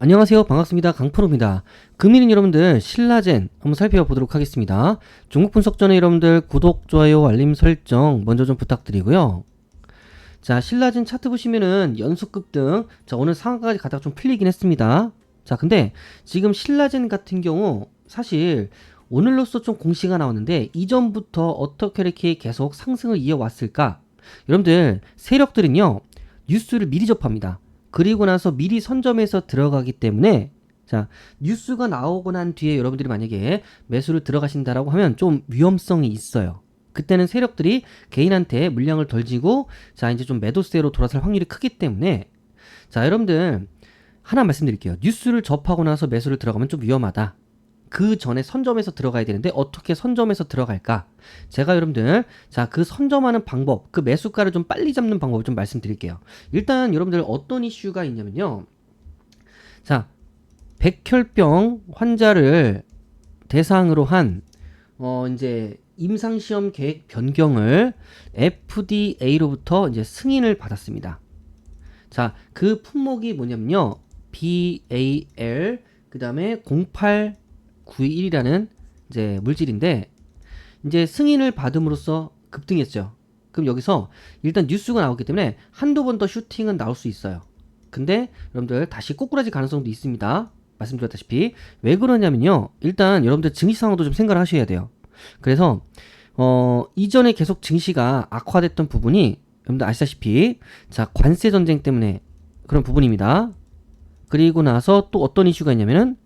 안녕하세요. 반갑습니다. 강프로입니다. 금일은 여러분들 신라젠 한번 살펴보도록 하겠습니다. 중국 분석 전에 여러분들 구독, 좋아요, 알림 설정 먼저 좀 부탁드리고요. 자, 신라젠 차트 보시면은 연속급 등, 자, 오늘 상한가까지 가다가 좀 풀리긴 했습니다. 자, 근데 지금 신라젠 같은 경우 사실 오늘로써 좀 공시가 나왔는데 이전부터 어떻게 이렇게 계속 상승을 이어왔을까? 여러분들 세력들은요 뉴스를 미리 접합니다. 그리고 나서 미리 선점해서 들어가기 때문에 자 뉴스가 나오고 난 뒤에 여러분들이 만약에 매수를 들어가신다라고 하면 좀 위험성이 있어요. 그때는 세력들이 개인한테 물량을 덜 지고 자 이제 좀 매도세로 돌아설 확률이 크기 때문에 자 여러분들 하나 말씀드릴게요. 뉴스를 접하고 나서 매수를 들어가면 좀 위험하다. 그 전에 선점해서 들어가야 되는데 어떻게 선점해서 들어갈까? 제가 여러분들 자 그 선점하는 방법, 그 매수가를 좀 빨리 잡는 방법을 좀 말씀드릴게요. 일단 여러분들 어떤 이슈가 있냐면요. 자 백혈병 환자를 대상으로 한 어 이제 임상 시험 계획 변경을 FDA로부터 이제 승인을 받았습니다. 자, 그 품목이 뭐냐면요. BAL 그 다음에 0891이라는 이제 물질인데 이제 승인을 받음으로써 급등했죠. 그럼 여기서 일단 뉴스가 나오기 때문에 한두 번 더 슈팅은 나올 수 있어요. 근데 여러분들 다시 꼬꾸라질 가능성도 있습니다. 말씀드렸다시피 왜 그러냐면요. 일단 여러분들 증시 상황도 좀 생각을 하셔야 돼요. 그래서 어 이전에 계속 증시가 악화됐던 부분이 여러분들 아시다시피 자 관세 전쟁 때문에 그런 부분입니다. 그리고 나서 또 어떤 이슈가 있냐면은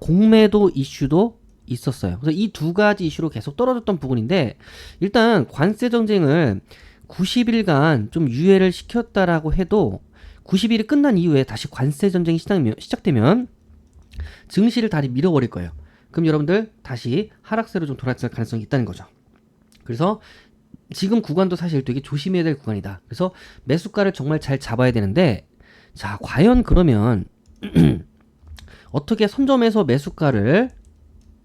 공매도 이슈도 있었어요. 그래서 이 두 가지 이슈로 계속 떨어졌던 부분인데 일단 관세 전쟁을 90일간 좀 유예를 시켰다라고 해도 90일이 끝난 이후에 다시 관세 전쟁이 시작되면, 증시를 다시 밀어버릴 거예요. 그럼 여러분들 다시 하락세로 좀 돌아갈 가능성이 있다는 거죠. 그래서 지금 구간도 사실 되게 조심해야 될 구간이다. 그래서 매수가를 정말 잘 잡아야 되는데 자 과연 그러면 어떻게 선점해서 매수가를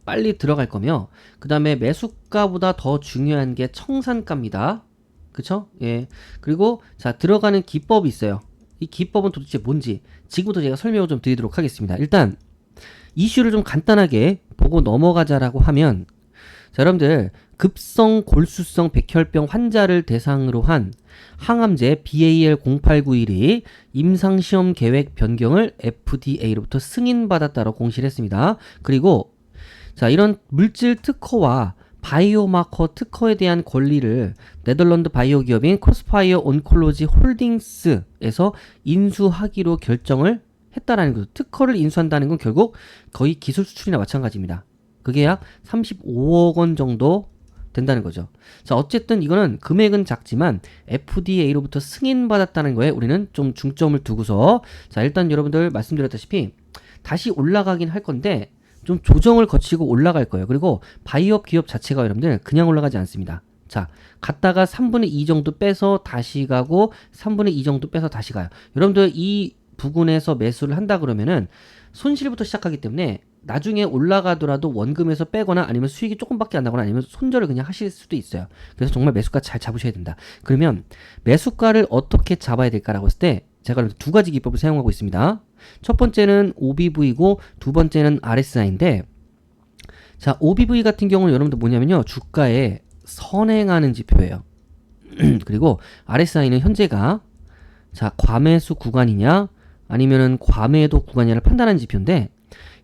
빨리 들어갈 거며 그 다음에 매수가보다 더 중요한 게 청산가입니다. 그쵸? 예. 그리고 자 들어가는 기법이 있어요. 이 기법은 도대체 뭔지 지금부터 제가 설명을 좀 드리도록 하겠습니다. 일단 이슈를 좀 간단하게 보고 넘어가자라고 하면 자 여러분들 급성 골수성 백혈병 환자를 대상으로 한 항암제 BAL0891이 임상시험 계획 변경을 FDA로부터 승인받았다고 공시를 했습니다. 그리고 자, 이런 물질 특허와 바이오마커 특허에 대한 권리를 네덜란드 바이오 기업인 코스파이어 온콜로지 홀딩스에서 인수하기로 결정을 했다라는 거죠. 특허를 인수한다는 건 결국 거의 기술 수출이나 마찬가지입니다. 그게 약 35억 원 정도 된다는 거죠. 자, 어쨌든 이거는 금액은 작지만 FDA로부터 승인받았다는 거에 우리는 좀 중점을 두고서 자, 일단 여러분들 말씀드렸다시피 다시 올라가긴 할 건데 좀 조정을 거치고 올라갈 거예요. 그리고 바이업 기업 자체가 여러분들 그냥 올라가지 않습니다. 자, 갔다가 3분의 2 정도 빼서 다시 가고 3분의 2 정도 빼서 다시 가요. 여러분들 이 부분에서 매수를 한다 그러면은 손실부터 시작하기 때문에 나중에 올라가더라도 원금에서 빼거나 아니면 수익이 조금밖에 안 나거나 아니면 손절을 그냥 하실 수도 있어요. 그래서 정말 매수가 잘 잡으셔야 된다. 그러면 매수가를 어떻게 잡아야 될까라고 했을 때 제가 두 가지 기법을 사용하고 있습니다. 첫 번째는 OBV고 두 번째는 RSI인데 자, OBV 같은 경우는 여러분들 뭐냐면요. 주가에 선행하는 지표예요. 그리고 RSI는 현재가 자, 과매수 구간이냐 아니면은 과매도 구간이냐를 판단하는 지표인데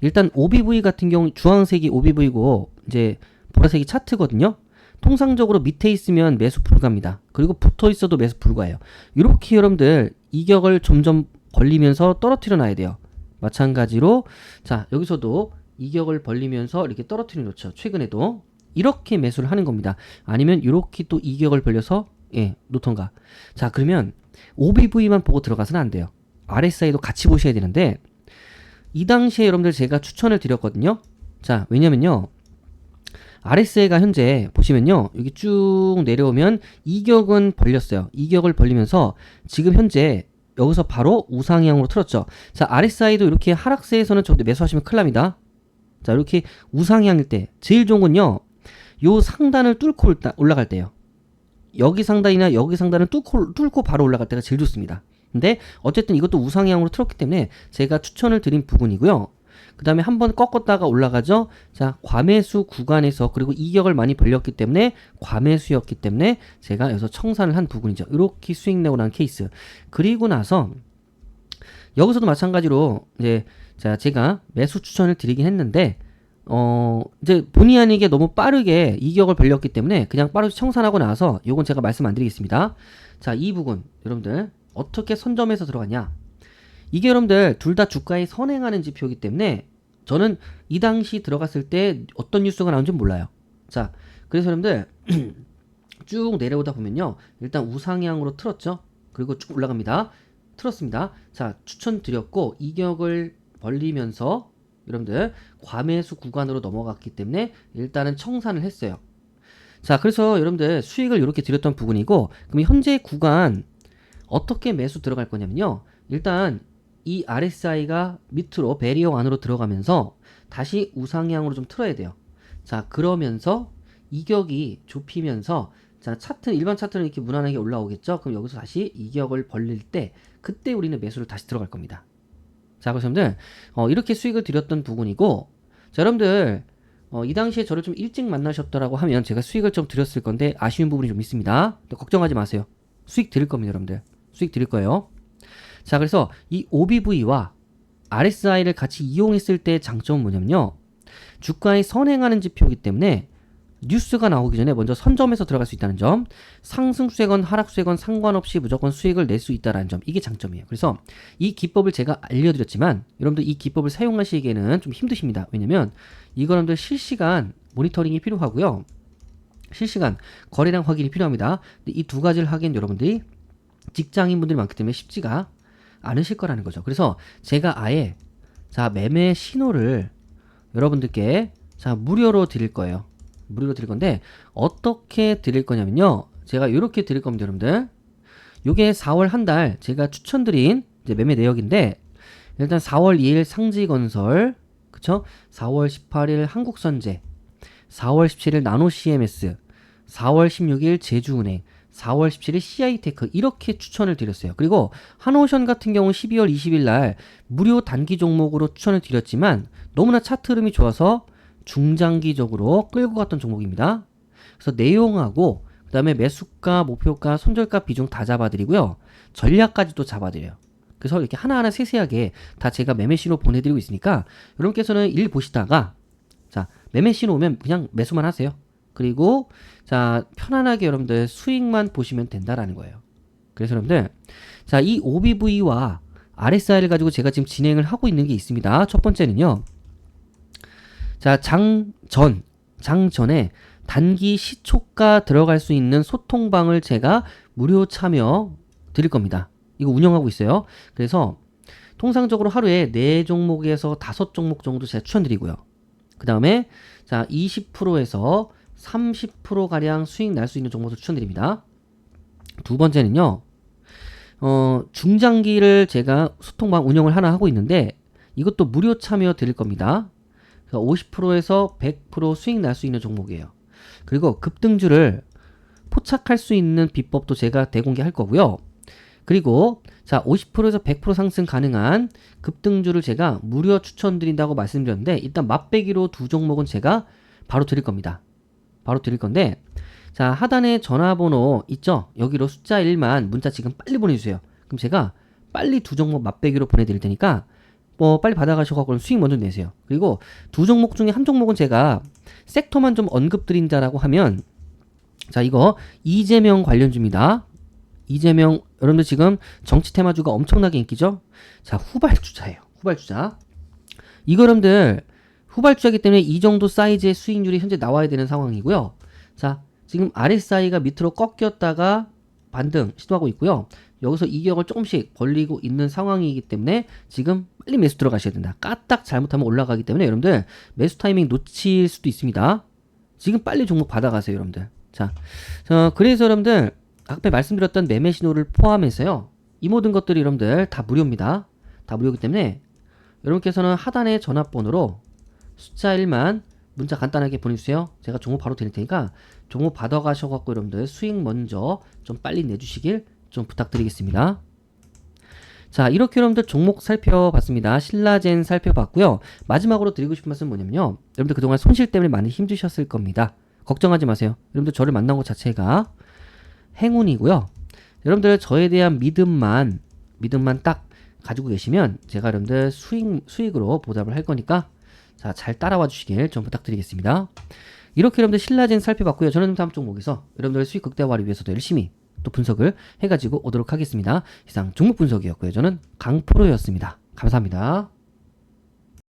일단 OBV 같은 경우 주황색이 OBV고 이제 보라색이 차트거든요. 통상적으로 밑에 있으면 매수 불가입니다. 그리고 붙어 있어도 매수 불가예요. 이렇게 여러분들 이격을 점점 벌리면서 떨어뜨려 놔야 돼요. 마찬가지로 자 여기서도 이격을 벌리면서 이렇게 떨어뜨려 놓죠. 최근에도 이렇게 매수를 하는 겁니다. 아니면 이렇게 또 이격을 벌려서 예 놓던가. 자 그러면 OBV만 보고 들어가서는 안 돼요. RSI도 같이 보셔야 되는데 이 당시에 여러분들 제가 추천을 드렸거든요. 자 왜냐면요. RSI가 현재 보시면요. 여기 쭉 내려오면 이격은 벌렸어요. 이격을 벌리면서 지금 현재 여기서 바로 우상향으로 틀었죠. 자, RSI도 이렇게 하락세에서는 저도 매수하시면 큰일 납니다. 자, 이렇게 우상향일 때 제일 좋은 건요. 요 상단을 뚫고 올라갈 때요. 여기 상단이나 여기 상단을 뚫고, 뚫고 바로 올라갈 때가 제일 좋습니다. 근데 어쨌든 이것도 우상향으로 틀었기 때문에 제가 추천을 드린 부분이고요. 그 다음에 한 번 꺾었다가 올라가죠. 자, 과매수 구간에서 그리고 이격을 많이 벌렸기 때문에 과매수였기 때문에 제가 여기서 청산을 한 부분이죠. 이렇게 수익 내고 난 케이스. 그리고 나서 여기서도 마찬가지로 이제 자, 제가 매수 추천을 드리긴 했는데 어, 이제 본의 아니게 너무 빠르게 이격을 벌렸기 때문에 그냥 빠르게 청산하고 나서 요건 제가 말씀 안 드리겠습니다. 자, 이 부분 여러분들 어떻게 선점해서 들어갔냐? 이게 여러분들 둘 다 주가에 선행하는 지표이기 때문에 저는 이 당시 들어갔을 때 어떤 뉴스가 나온지 몰라요. 자, 그래서 여러분들 쭉 내려오다 보면요. 일단 우상향으로 틀었죠. 그리고 쭉 올라갑니다. 틀었습니다. 자, 추천드렸고 이격을 벌리면서 여러분들 과매수 구간으로 넘어갔기 때문에 일단은 청산을 했어요. 자, 그래서 여러분들 수익을 이렇게 드렸던 부분이고 그럼 현재 구간 어떻게 매수 들어갈 거냐면요. 일단 이 RSI가 밑으로 베리어 안으로 들어가면서 다시 우상향으로 좀 틀어야 돼요. 자, 그러면서 이격이 좁히면서 자, 차트 일반 차트는 이렇게 무난하게 올라오겠죠. 그럼 여기서 다시 이격을 벌릴 때 그때 우리는 매수를 다시 들어갈 겁니다. 자, 그래서 여러분들 어, 이렇게 수익을 드렸던 부분이고 자, 여러분들 어, 이 당시에 저를 좀 일찍 만나셨더라고 하면 제가 수익을 좀 드렸을 건데 아쉬운 부분이 좀 있습니다. 걱정하지 마세요. 수익 드릴 겁니다, 여러분들. 수익 드릴 거예요. 자, 그래서 이 OBV와 RSI를 같이 이용했을 때 장점은 뭐냐면요. 주가에 선행하는 지표이기 때문에 뉴스가 나오기 전에 먼저 선점해서 들어갈 수 있다는 점, 상승수익건 하락수익건 상관없이 무조건 수익을 낼 수 있다는 점, 이게 장점이에요. 그래서 이 기법을 제가 알려드렸지만 여러분들 이 기법을 사용하시기에는 좀 힘드십니다. 왜냐면 이거 여러분들 실시간 모니터링이 필요하고요. 실시간 거래량 확인이 필요합니다. 이 두 가지를 하기엔 여러분들이 직장인분들이 많기 때문에 쉽지가 않으실 거라는 거죠. 그래서 제가 아예 자 매매 신호를 여러분들께 자 무료로 드릴 거예요. 무료로 드릴 건데 어떻게 드릴 거냐면요. 제가 이렇게 드릴 겁니다, 여러분들. 요게 4월 한 달 제가 추천드린 매매 내역인데 일단 4월 2일 상지건설 그쵸? 4월 18일 한국선제 4월 17일 나노 CMS 4월 16일 제주은행 4월 17일 CI테크 이렇게 추천을 드렸어요. 그리고 한오션 같은 경우 12월 20일 날 무료 단기 종목으로 추천을 드렸지만 너무나 차트 흐름이 좋아서 중장기적으로 끌고 갔던 종목입니다. 그래서 내용하고 그 다음에 매수가, 목표가, 손절가 비중 다 잡아드리고요. 전략까지도 잡아드려요. 그래서 이렇게 하나하나 세세하게 다 제가 매매 신호 보내드리고 있으니까 여러분께서는 일 보시다가 자 매매 신호 오면 그냥 매수만 하세요. 그리고 자 편안하게 여러분들 수익만 보시면 된다라는 거예요. 그래서 여러분들 자이 OBV와 RSI를 가지고 제가 지금 진행을 하고 있는 게 있습니다. 첫 번째는요. 자 장전 장전에 단기 시초가 들어갈 수 있는 소통방을 제가 무료 참여 드릴 겁니다. 이거 운영하고 있어요. 그래서 통상적으로 하루에 4종목에서 5종목 정도 제가 추천드리고요. 그 다음에 자 20%에서 30%가량 수익 날 수 있는 종목도 추천드립니다. 두 번째는요. 어, 중장기를 제가 소통방 운영을 하나 하고 있는데 이것도 무료 참여 드릴 겁니다. 50%에서 100% 수익 날 수 있는 종목이에요. 그리고 급등주를 포착할 수 있는 비법도 제가 대공개할 거고요. 그리고 자 50%에서 100% 상승 가능한 급등주를 제가 무료 추천드린다고 말씀드렸는데 일단 맛배기로 두 종목은 제가 바로 드릴 겁니다. 바로 드릴 건데 자 하단에 전화번호 있죠? 여기로 숫자 1만 문자 지금 빨리 보내주세요. 그럼 제가 빨리 두 종목 맛배기로 보내드릴 테니까 뭐 빨리 받아가셔서 수익 먼저 내세요. 그리고 두 종목 중에 한 종목은 제가 섹터만 좀 언급드린다라고 하면 자 이거 이재명 관련주입니다. 이재명 여러분들 지금 정치 테마주가 엄청나게 인기죠? 자 후발주자예요. 후발주자. 이거 여러분들 후발주자기 때문에 이 정도 사이즈의 수익률이 현재 나와야 되는 상황이고요. 자 지금 RSI가 밑으로 꺾였다가 반등 시도하고 있고요. 여기서 이격을 조금씩 벌리고 있는 상황이기 때문에 지금 빨리 매수 들어가셔야 된다. 까딱 잘못하면 올라가기 때문에 여러분들 매수 타이밍 놓칠 수도 있습니다. 지금 빨리 종목 받아가세요, 여러분들. 자, 자 그래서 여러분들 앞에 말씀드렸던 매매 신호를 포함해서요. 이 모든 것들이 여러분들 다 무료입니다. 다 무료이기 때문에 여러분께서는 하단의 전화번호로 숫자 1만 문자 간단하게 보내주세요. 제가 종목 바로 드릴 테니까 종목 받아가셔갖고 여러분들 수익 먼저 좀 빨리 내주시길 좀 부탁드리겠습니다. 자, 이렇게 여러분들 종목 살펴봤습니다. 신라젠 살펴봤고요. 마지막으로 드리고 싶은 말씀은 뭐냐면요. 여러분들 그동안 손실 때문에 많이 힘드셨을 겁니다. 걱정하지 마세요. 여러분들 저를 만난 것 자체가 행운이고요. 여러분들 저에 대한 믿음만 믿음만 딱 가지고 계시면 제가 여러분들 수익 수익으로 보답을 할 거니까 자, 잘 따라와 주시길 좀 부탁드리겠습니다. 이렇게 여러분들 신라젠 살펴봤고요. 저는 다음 종목에서 여러분들의 수익 극대화를 위해서도 열심히 또 분석을 해가지고 오도록 하겠습니다. 이상 종목 분석이었고요. 저는 강프로였습니다. 감사합니다.